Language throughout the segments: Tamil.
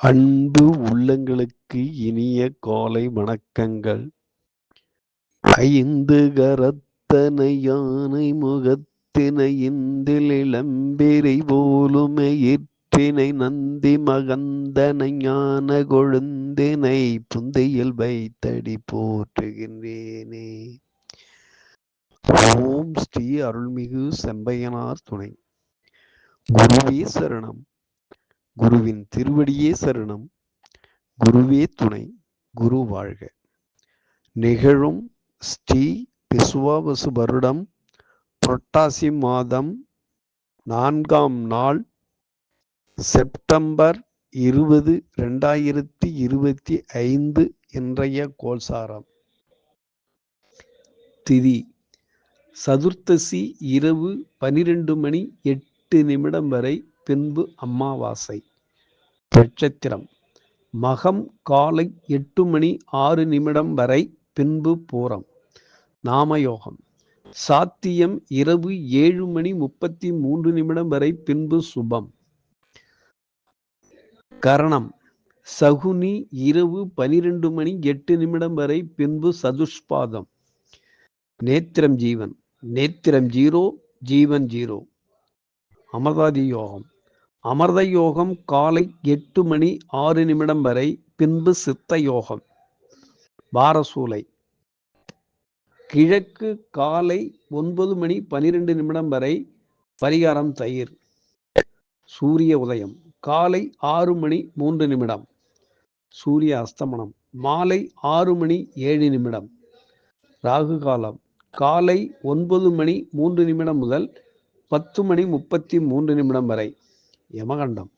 அன்பு உள்ளங்களுக்கு இனிய காலை வணக்கங்கள். ஐந்து கரத்தனை யானை முகத்தினை இந்தில் இளம்பிறை போலுமே யிற்றினை நந்தி மகந்தனை ஞான கொழுந்தினை புந்தையில் வைத்தடி போற்றுகின்றேனே. ஓம் ஸ்ரீ அருள்மிகு செம்பையனார் துணை குருவே சரணம் குருவின் திருவடியே சரணம் குருவே துணை குரு வாழ்க. நிகழும் ஸ்ரீ பிசுவாவசு வருடம் புரட்டாசி மாதம் நான்காம் நாள் செப்டம்பர் இருபது ரெண்டாயிரத்தி இருபத்தி ஐந்து இன்றைய கோல்சாரம் திதி சதுர்த்தசி இரவு பனிரெண்டு மணி எட்டு நிமிடம் வரை பின்பு அமாவாசை நட்சத்திரம். மகம் காலை எட்டு மணி ஆறு நிமிடம் வரை பின்பு பூரம். நாமயோகம். சாத்தியம் இரவு ஏழு மணி முப்பத்தி மூன்று நிமிடம் வரை பின்பு சுபம். கரணம். சகுனி இரவு பனிரெண்டு மணி எட்டு நிமிடம் வரை பின்பு சதுஷ்பாதம். நேத்திரம் ஜீவன். நேத்திரம் ஜீரோ ஜீவன் ஜீரோ. அமர்தாதி யோகம். அமர்த யோகம் காலை எட்டு மணி ஆறு நிமிடம் வரை பின்பு சித்த யோகம். பாரசூலை. கிழக்கு காலை ஒன்பது மணி பனிரெண்டு நிமிடம் வரை பரிகாரம் தயிர். சூரிய உதயம் காலை ஆறு மணி மூன்று நிமிடம். சூரிய அஸ்தமனம் மாலை ஆறு மணி ஏழு நிமிடம். ராகு காலம் காலை ஒன்பது மணி மூன்று நிமிடம் முதல் பத்து மணி முப்பத்தி மூன்று நிமிடம் வரை. யமகண்டம்.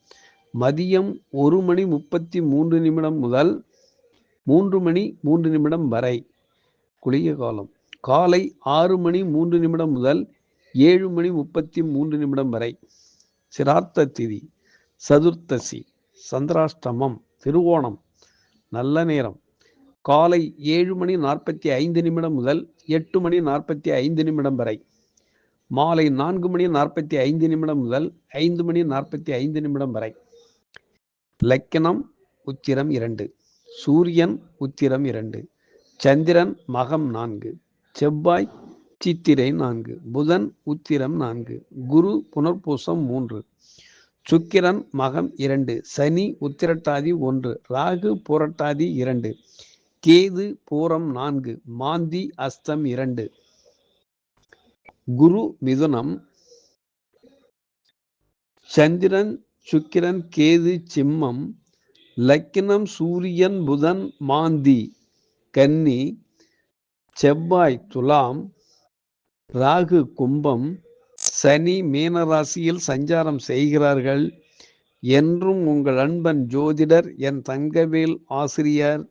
மதியம் ஒரு மணி முப்பத்தி மூன்று நிமிடம் முதல் மூன்று மணி மூன்று நிமிடம் வரை குளிய காலம். காலை ஆறு மணி மூன்று நிமிடம் முதல் ஏழு மணி முப்பத்தி மூன்று நிமிடம் வரை சிரார்த்த திதி சதுர்த்தசி சந்திராஷ்டமம் திருவோணம் நல்ல நேரம். காலை ஏழு மணி நாற்பத்தி ஐந்து நிமிடம் முதல் எட்டு மணி நாற்பத்தி ஐந்து நிமிடம் வரை மாலை நான்கு மணி நாற்பத்தி ஐந்து நிமிடம் முதல் ஐந்து மணி நாற்பத்தி ஐந்து நிமிடம் வரை. லக்கணம் உத்திரம் இரண்டு சூரியன் உத்திரம் இரண்டு சந்திரன் மகம் நான்கு செவ்வாய் சித்திரை நான்கு புதன் உத்திரம் நான்கு குரு புனர்பூசம் மூன்று சுக்கிரன் மகம் இரண்டு சனி உத்திரட்டாதி ஒன்று ராகு புரட்டாதி இரண்டு கேது பூரம் நான்கு மாந்தி அஸ்தம் இரண்டு குரு மிதுனம் சந்திரன் சுக்கிரன் கேது சிம்மம் லக்கினம் சூரியன் புதன் மாந்தி கன்னி செவ்வாய் துலாம் ராகு கும்பம் சனி மீனராசியில் சஞ்சாரம் செய்கிறார்கள். என்றும் உங்கள் அன்பன் ஜோதிடர் என் தங்கவேல் ஆசிரியர்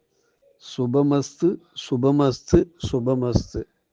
சுபமஸ்து சுபமஸ்து சுபமஸ்து.